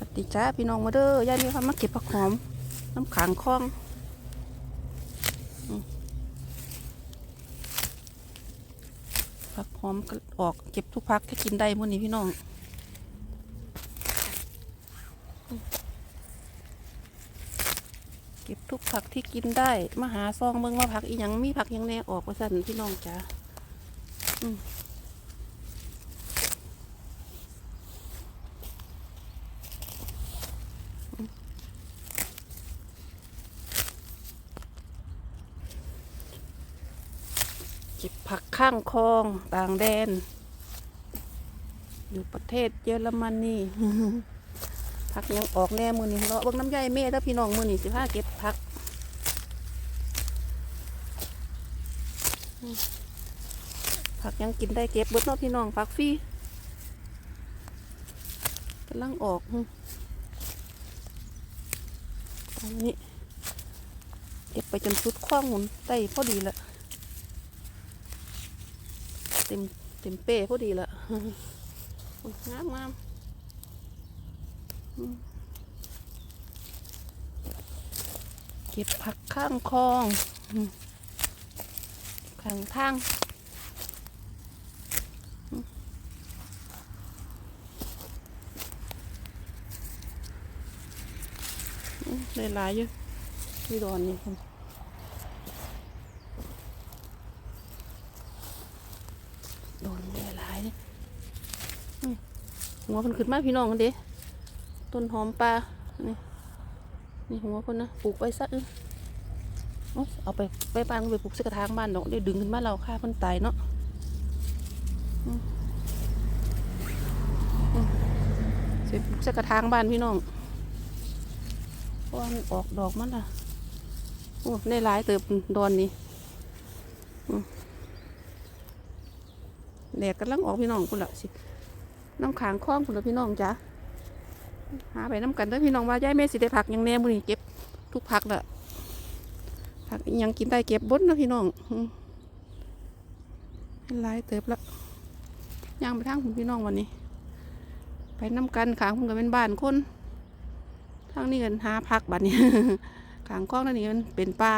วัสดีจ้าพี่น้องมาเด้อยายมีความมาเก็บผักหอม น้ำขางคลองผักหอมก็ออกเก็บทุกพักที่กินได้มื่อนี้พี่น้องเก็บทุกผักที่กินได้มาหาซองเบิ่งว่าผักอีหยังมีผักยังแน่ออกว่าสั่นพี่น้องจ้าอืม เก็บผักข้างคลองต่างแดน อยู่ประเทศเยอรมนีผักยังออกแน่มือนี่เลาะบิ่งน้ำใยเม่แล้วพี่น้องมือนี่สิพาเก็บผักผักยังกินได้เก็บเบิดเนาะพี่น้องผักฟรีกำลังออกอันนี้เก็บไปจนสุดคว้างหมุนได้พอดีละ เต็มเต็มเป้พอดีละงามงามเก็บผักข้างคลองข้างทางได้หลายอยู่ที่ดอนนี่คุณ โดนแย่หลายเลยอืม หัวเพิ่นขึ้นมาพี่น้องกันเด้ต้นหอมปลานี่นี่หัวเพิ่นนะปลูกไว้ซะเออเอาไปไปบ้านไปปลูกสกระถางบ้านดอกได้ดึงขึ้นมาเราฆ่าเพิ่นตายเนาะอืมอืมสิปลูกสกระถางบ้านพี่น้องเพราะว่ามันออกดอกมันล่ะโอ้ได้หลายเติบดอนนี่แดดกำลังออกพี่น้องคุณละสิ น้ำขางคล้องคุณพี่น้องจ้ะหาไปน้ำกันเด้อพี่น้องว่าย้ายแม่สิได้ผักยังแน่มือนี้เก็บทุกผักละผักยังกินได้เก็บบดนะพี่น้องอืมให้หลายเติบและย่างไปทางคุณพี่น้องวันนี้ ไปน้ำกันขางคุณก็เป็นบ้านคนทางนี้กันหาผักบัดนี้ขางคล้องนั่นนี่มันเป็นปลา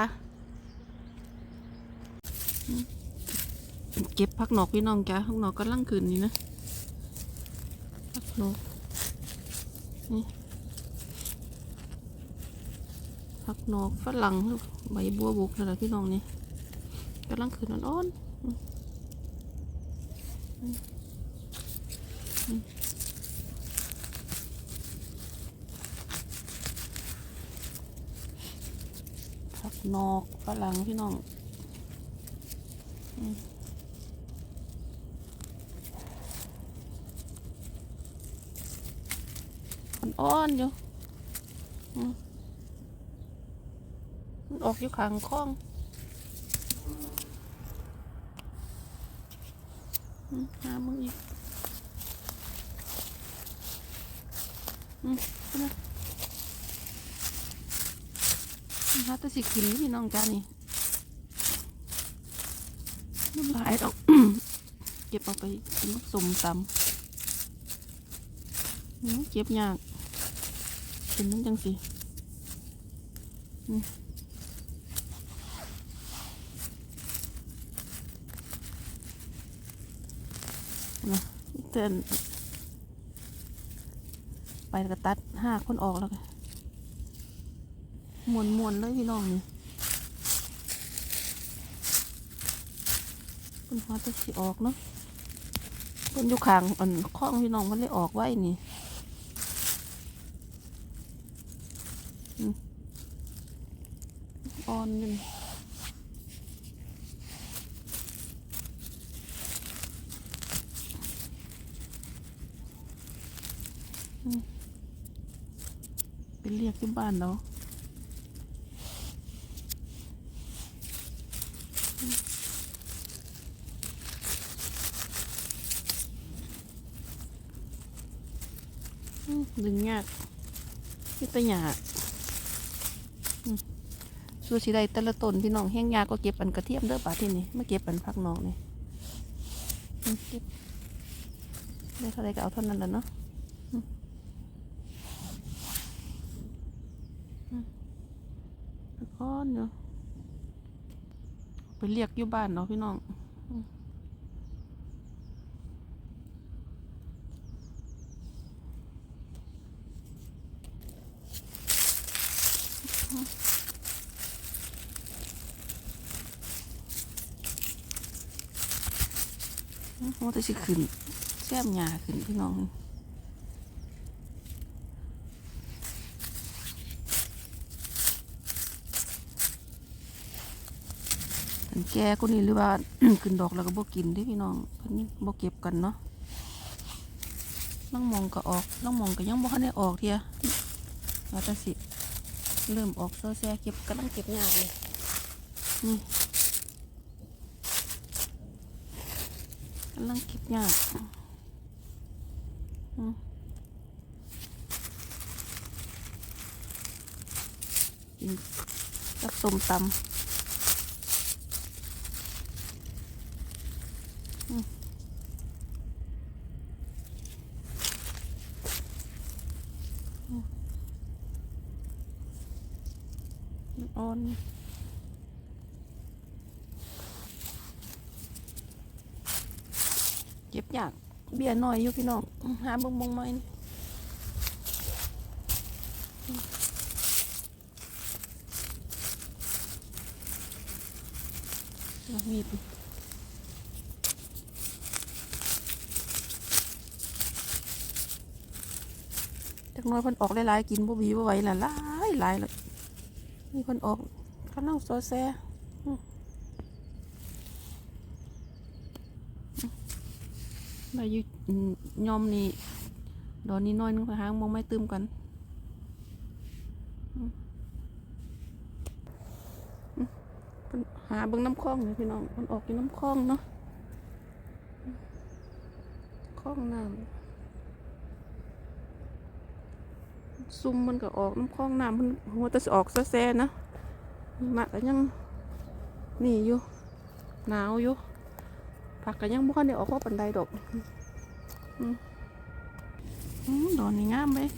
เก็บผักหนอกพี่น้องจ้าผักหนอกกำลังขึ้นนี่นะ ผักหนอกนี่ผักนอกฝรั่งใบบัวบุกนั่แหละพี่น้องนี่กำลังขึ้นอ่อนๆอืมอืมอืมผักนอกฝรั่งพี่น้อง อืม อ่อนอยู่มันออกอยู่ขางคลองหามึงอีกอืมเอานะหาแตัวสิกินพี่น้องจ้านี่น้ำลายดอกเก็บเอาไปสมตำเก็บยาก เป็นนั่นจังสิอืมนะเตือนไปแล้วก็ตัดห้าคนออกแล้วกันมวนมวนเลยพี่น้องนี่เป็นหัวตะสีออกเนาะเป็นอยู่ขางอันข้องพี่น้องมันเลยออกไว้นี่ อ่อนอยู่นี่อืมไปเรียกที่บ้านเนาะดึงยากพี่ตะหยา สู้สิได้แต่ละต้นพี่น้องแห้งยาก็เก็บปันกระเทียมเด้อป่าที่นี่มาเก็บปันพักนอกนี่เได้เท่าไรก็เอาเท่านั้นแหละเนาะอ้อนเนาะไปเรียกอยู่บ้านเนาะพี่น้อง อืมว่าจะสิขึ้นแซมหยาขึ้นพี่น้องถึงแก่ก็นี่หรือว่าขึ้นดอกแล้วก็บ่กินเด้พี่น้องเพิ่นบ่เก็บกันเนาะน้องมองก็ออกน้องมองก็ยังบ่ทันได้ออกเทียว่าแต่สิ เริ่มออกซอแซเก็บกำลังเก็บหยาเลยนี่ำลังเก็บยากอืมกินกับส้มตำ อ่อนเก็บยาก เบียร์หน่อยอยู่พี่น้องหาบงบงไม้มีดจักน้อยเพิ่นออกหลายๆกินบ่บีบ่ไหวละหลายหลายเลยมีคนออกกำลังโซแซอืมาอยู่ ยอมนี่ดอนนี้น้อยนึงไปหางมองไม่ตื้มกันหาเบิ่งน้ำคลองเลยพี่น้องมันออกอยู่น้ำคลองเนาะคลองน้ำซุ่มมันก็ออกน้ำคลองน้ำมันหัวแตะออกซะแซนะมะก็ยังนี่อยู่หนาวอยู่ผักก็ยังบ่ค่อยได้ออกว่าะปันไดดอก ดอนนี่งามเลย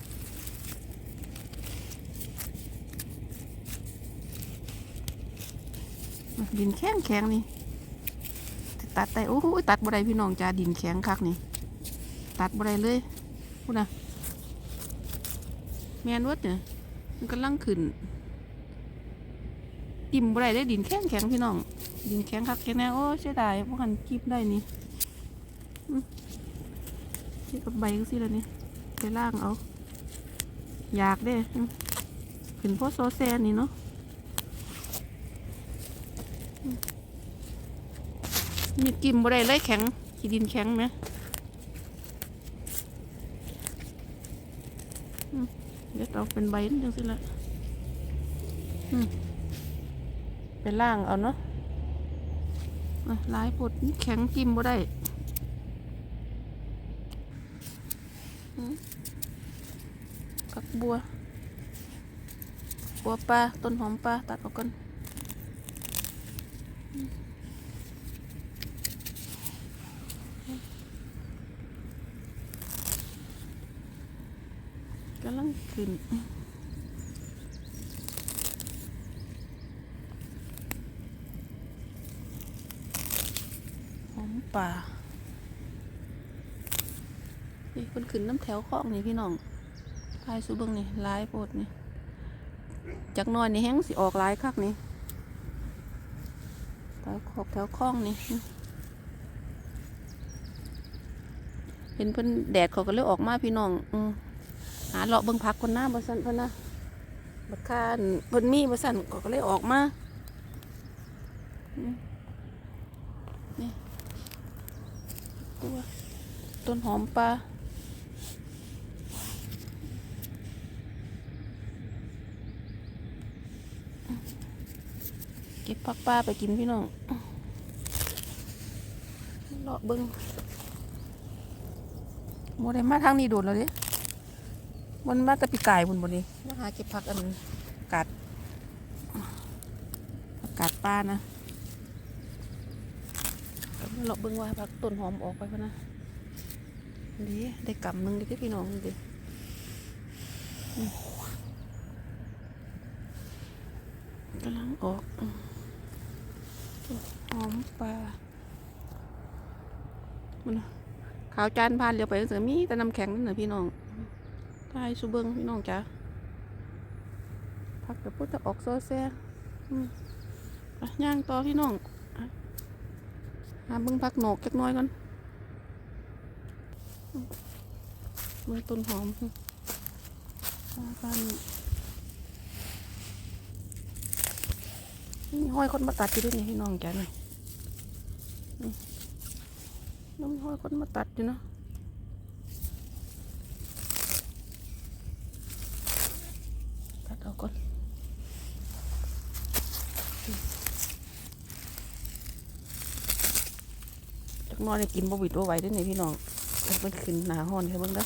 ดินแข็งแข็งนี่ ตัดได้โอ้โหตัดบ่ได้พี่น้องจ้าดินแข็งคักนี่ ตัดบ่ได้เลยพูดนะแมนวัดเนี่ยมันกำลังขึ้นติ่มบ่ได้ได้ดินแข็งแข็งพี่น้อง ดินแข็งคักแค่แน่โอ้เสียดายพวกกันกีบได้นี่ อืมนี่กับใบก็สิแล้วนี่ไปล่างเอา อยากเด้ขึ้นพราะโซแซนนี่เนาะมีกิมบ่ได้เลยแข็งขี้ดินแข็งไหมเดี๋ยวเอาเป็นใบินจังสิละอืมไปล่างเอาเนาะลายปดนี่แข็งกิมบ่ได้ อืมผักบัวบัวปลาต้นหอมปลา ตัดออกก่อ นี่คนขึ้นน้ำแถวคลองนี่พี่น้องพายสูเบิงนี่ลายโพดนี่จากน้อยนี่แห้งสิออกลายคักนี่แถวขอบแถวคลองนี่เห็นเพิ่นแดดเขาก็เลยออกมาพี่น้องอืหาเลาะเบิ่งพักคนหน้าบ่สันเพิ่นนะบัดคานเพิ่นมีบ่สันขาก็เลยออกมาอืมตัวต้นหอมปลา เก็บผักปลาไปกินพี่น้องเลาะเบิ้งโมได้มาทางนี้โดดแล้วเดิมันมาแต่ปีกายบุญบนนี้มาหาเก็บผักอันกาดอากาศปลานะเลาะเบิ้งว่าผักต้นหอมออกไปพะนะดีได้กำหนึ่งดิพี่น้องดิอืมกำลังออกห อมปลามันน่ะขาวจานผ่านเรียวไปเสือมีแต่น้ำแข็งนั่นน่ะพี่น้องทายสุเบิงพี่น้องจ้ะพักเดี๋ยวพุทธออกโซแซ่ย่างต่อพี่น้องหาเบิ่งพักหนกจักน้อยก่อนอืมเบิ่งต้นหอมปลาบ้านนี่ห้อยคนมาตัดอยู่ด้วยนี่พี่น้องแกหน่อยนี่ น้องห้อยคนมาตัดอยู่เนาะตัดเอาก่อนจักน้อยเนี่ยกินบวิดบ่ไหวเด้วยนี่พี่น้องมันเป็นขึ้นหนาห้อนใช่เบ้างเด้อ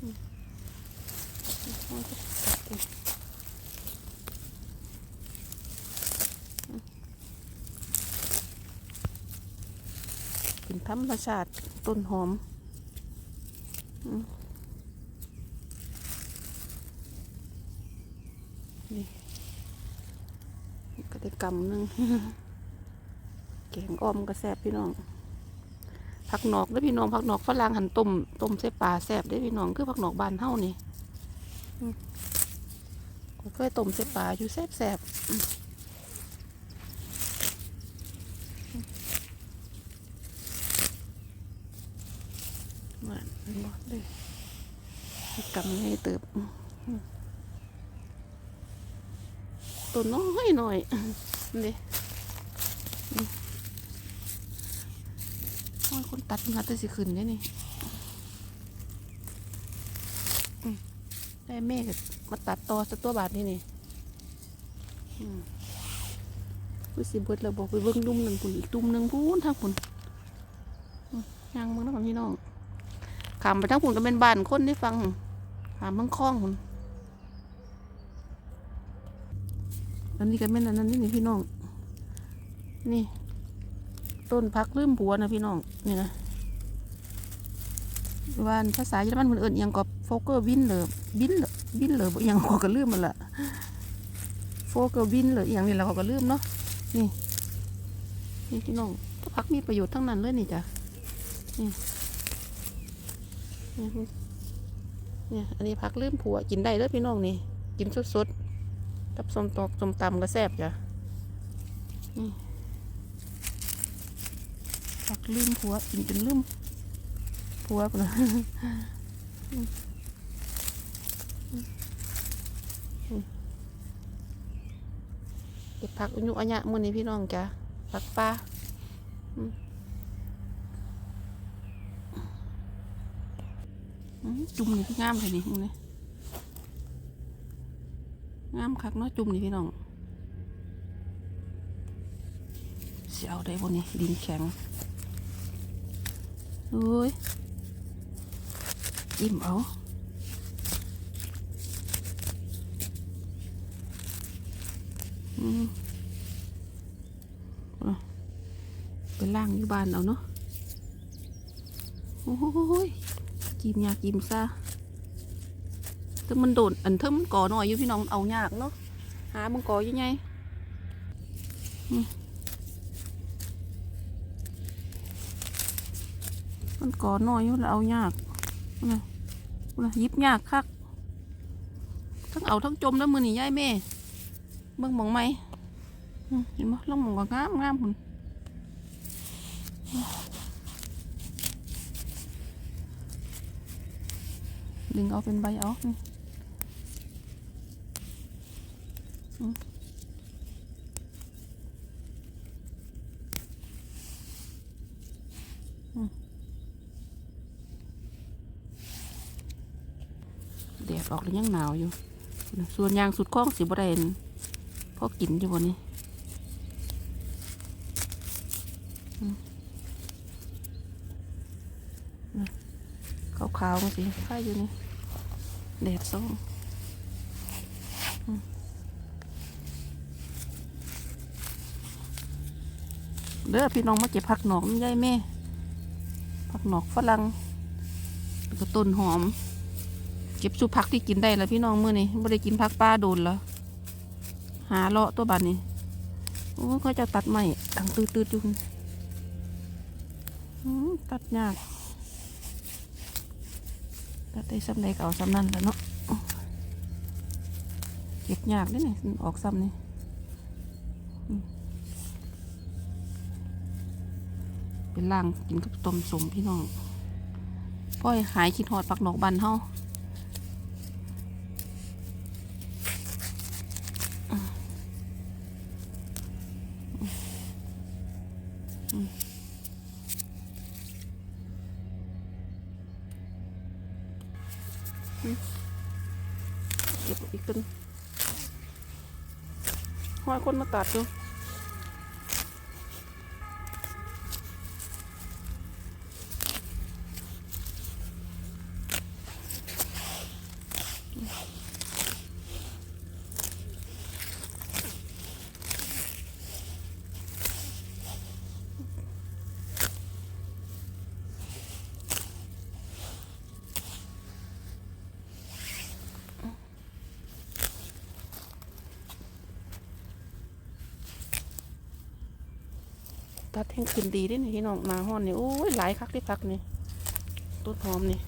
อืมห้อยคนตัดอง กินธรรมชาติต้นหอมนี่ก็ได้กำนึงแกงอ้อมก็แซ่บพี่น้องผักหนอกเด้พี่น้องผักหนอกฝรั่งหันต้มต้มใส่ปลาแซ่บเด้พี่น้องคือผักหนอกบานเฮานี่อืมข้อยเคยต้มใส่ปลาอยู่แซ่บแซ่บ หวานเห็นบ่เด้อกำให้เติบตัวน้อยหน่อยนี่โอ้ยคนตัดมาแต่สิขึ้นได้นี่ได้แม่ก็มาตัดต่อสักตัวบาทนี่นี่อืมวิสิเบิดแล้วบอกไปเบิ้งดุมหนึ่งปุ่นอีกดุมหนึ่งพูนทางปุ่นอืมย่างเบิ้งนะพี่น้อง ขามไปทางปุ่นก็เป็นบ้านคนได้ฟังขามเบิ้งคล้องปุ่นอันนี้ก็เป็นอันนั้นนี่นี่พี่น้อง นี่ ต้นพักลืมผัวนะพี่น้อง นี่นะวานภาษาเยอรมันมันเอิญยังกับโฟเกอร์วินเลยวินเลยวินเลยบ่อิหยังเขาก็ลืมมันละโฟเกอร์วินเลยอหย่างนี้เราก็ลืมเนาะนี่นี่พี่น้องพักมีประโยชน์ทั้งนั้นเลยนี่จ้ะนี่นี่ เนี่ยอันนี้พักลืมผัวกินได้เลยพี่น้องนี่ กินสดๆกับส้มตอกส้มตำก็แซ่บจ้ะนี่พักลืมผัวกินจนลืมผัวไปเลยเก็บผักอุยุอัญญะมือนี้พี่น้องจ้ะผักปลาอืมอืม จุ่มนี่คืองามเลยนี่มึงนี่งามคักเนาะจุ่มนี่พี่น้องเสียเอาได้บนนี้ดินแข็งเอ้ยอิ่มเอาอืมไปล่างอยู่บ้านเอาเนาะโอ้ย กิมยากิมซะถ้ามันโดนอันเทิมมันก่อหน่อยอยู่พี่น้องเอายากเนาะหามันก่อยังไงมันก่อน้อยอยู่แล้วเอายากนะนะยิบยากคักทั้งเอาทั้งจมแล้วมือนี่ย่ายแม่เบิ่งมองไหมอืมเห็นบ่ลองมองก็งามงามหุ่น ดึงเอาเป็นใบเอานี่อืมแดดออกแล้วยังหนาวอยู่ ส่วนยางสุดข้องสีบแดนพอกินอยู่บนนี้อืมน่ะขาวๆสิค่ายอยู่นี่แดดส่องอืมเด้อพี่น้องมาเก็บผักหนอกนี่ยายแม่ ผักหนอกฝรั่งแล้วก็ต้นหอม เก็บสุผักที่กินได้แล้วพี่น้องมื้อนี้ไม่ได้กินผักปลาโดนแล้วหาเลาะตัวบันนี่โอ้เขาจะตัดใหม่ตังตืดตืดๆอยู่ตัดยาก ตัดได้ซ้ำใดก็เอาซ้ำนั่นแล้วเนาะเก็บยากด้นี่ออกซ้ำนี่เป็นล่างกินกับต้มสมพี่น้องพ่อยหายคิดหอดปักหนอกบันเฮา เก็บอีกต้นห้อยคนมาตัดดู ตัดแห้งขึ้นดีด้วยนี่พี่น้องนาห้อนนี่โอ้ยหลายคักที่พักนี่ต้นหอมนี่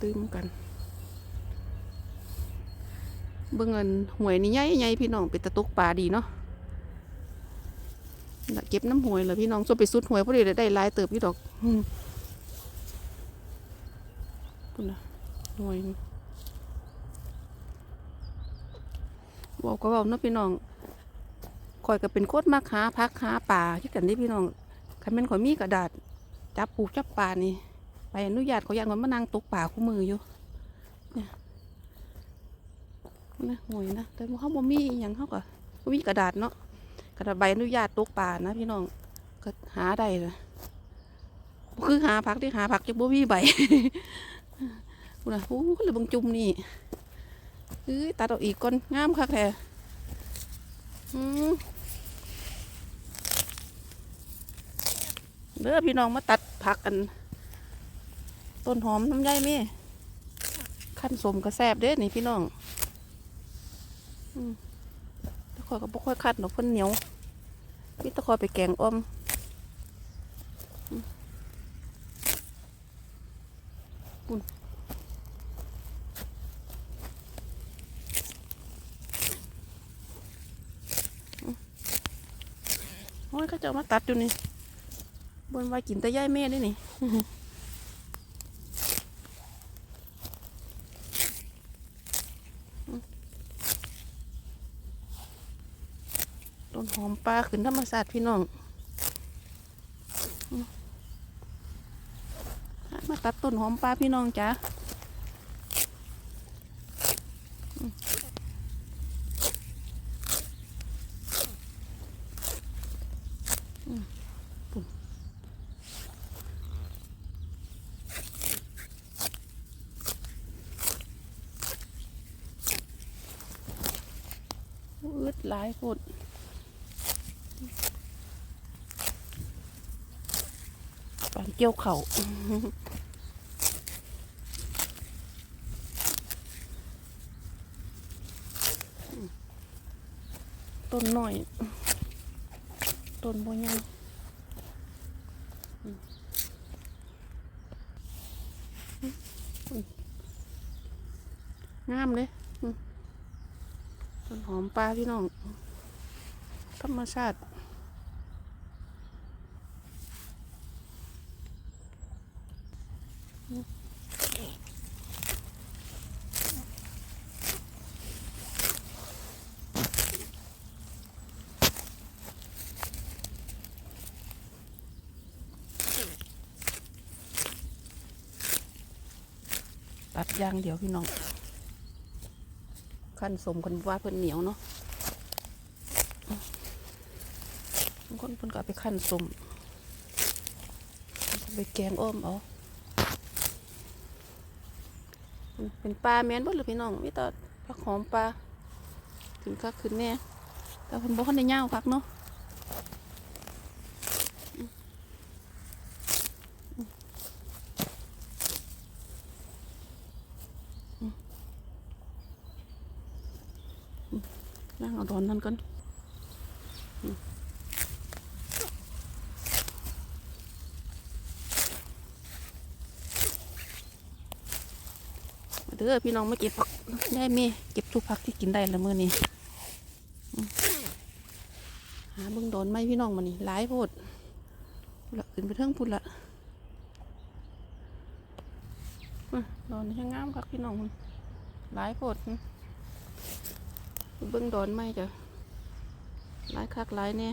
ตื้มกัน เบิ่งเงินหวยนี่ใหญ่ใหญ่พี่น้องเป็นตะตุกปลาดีเนาะเก็บน้ำหวยเหรอพี่น้องส่วนไปสุดหวยพอดีได้ลายเติบพี่ดอกอืมคุณนะหวย บอกก็บอกเนาะพี่น้องข่อยก็เป็นโคตรมากหาพักหาป่าที่กันนี่พี่น้องคันเป็นข่อยมีกระดาษ จับปูจับปลานี่ไปอนุญาตเขายังว่ามานั่งตกป่าคู่มืออยู่นะหวยนะแต่เขาบ่มีอย่างเขาก็บ่มีกระดาษเนาะกระดาษใบอนุญาตตกป่านะพี่น้องก็หาได้เลยคือหาพักที่หาพักจะบ่มีใบพูนะโอ้เลยบังจุ่มนี่ เอ้ยตัดออกอีกก่อนงามคักแท้เด้อพี่น้องมาตัดผักกัน ต้นหอมน้ำใยม่ขั้นสมกระแซบเด้อนี่พี่น้องตะคอยก็บ่ค่อยคัดดอกพิ่นเหนียวพี่ตะคอยไปแกงอ้อมอืมปุ่นอืมโอ้ย เจะเอามาตัดอยู่นี่บนไว้กินแต่ย่ายแม่ด้วยนี่ต้นหอมปลาขึ้นธรรมศาสตร์พี่น้องมาตัดต้นหอมปลาพี่น้องจ้าอืมอืมปุ่น อืดหลายปุ่นปานเกี่ยวเขาต้นหน่อย ต้นบัวใหญ่อืมอืมงามเลยต้นหอมปลาพี่น้อง รรมชาติตัดย่างเดี๋ยวพี่น้อง ขั้นสมคนว่าเพิ่อนเหนียวเนาะ นก็ไปขั้นสุ่มไปแกงอ้อมเอาเป็นปลาแมนบ่หรือพี่น้องมีตัดผักหอมปลาถึงก็ขึ้นแน่แต่เพิ่นบ่ค่อยได้ย่าพักเนาะนั่งเอาดอนนั่นก่อน ด้อพี่น้องมาเก็บผักได้เมเก็บทุกผักที่กินได้ละมื้อนี้หาเบิ่งโดนไหมพี่น้องมานี่หลายโพดพุ่นละขึ้นไปเทิงพุ่นละอื้อดนช่างงามครับพี่น้องหลายโพดอื้อเบิ่งดนไหมจ้ะหลายคักหลายเนี่ย